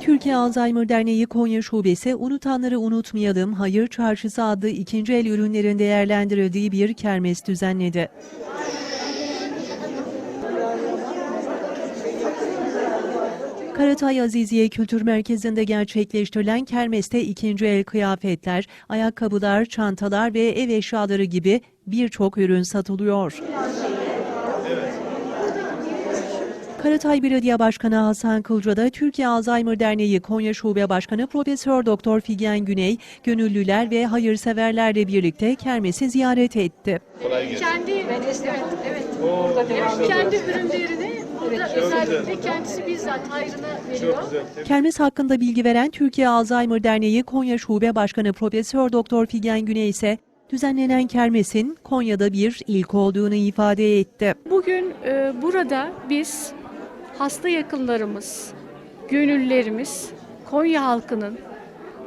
Türkiye Alzheimer Derneği Konya Şubesi Unutanları Unutmayalım Hayır Çarşısı adlı ikinci el ürünlerin değerlendirildiği bir kermes düzenledi. Karatay Aziziye Kültür Merkezi'nde gerçekleştirilen kermeste ikinci el kıyafetler, ayakkabılar, çantalar ve ev eşyaları gibi birçok ürün satılıyor. Karatay Belediye Başkanı Hasan Kılca da Türkiye Alzheimer Derneği Konya Şube Başkanı Profesör Doktor Figen Güney, gönüllüler ve hayırseverlerle birlikte kermesi ziyaret etti. kendi evet evet evet kendi ürünlerini burada özellikle kendisi bizzat hayrına veriyor. Kermes hakkında bilgi veren Türkiye Alzheimer Derneği Konya Şube Başkanı Profesör Doktor Figen Güney ise düzenlenen kermesin Konya'da bir ilk olduğunu ifade etti. Bugün e, burada biz hasta yakınlarımız, gönüllerimiz, Konya halkının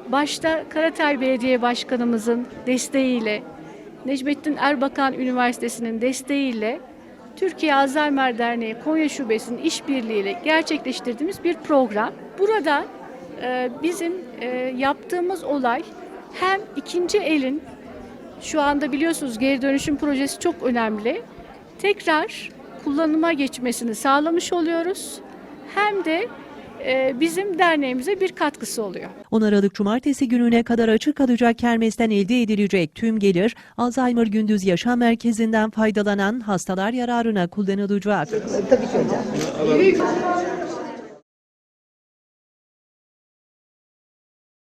başta Karatay Belediye Başkanımızın desteğiyle, Necmettin Erbakan Üniversitesi'nin desteğiyle Türkiye Alzheimer Derneği Konya Şubesi'nin işbirliğiyle gerçekleştirdiğimiz bir program. Burada e, bizim e, yaptığımız olay hem ikinci elin şu anda biliyorsunuz geri dönüşüm projesi çok önemli. Tekrar kullanıma geçmesini sağlamış oluyoruz. Hem de e, bizim derneğimize bir katkısı oluyor. 10 Aralık Cumartesi gününe kadar açık kalacak kermesten elde edilecek tüm gelir Alzheimer Gündüz Yaşam Merkezi'nden faydalanan hastalar yararına kullanılacak. Tabii ki hocam.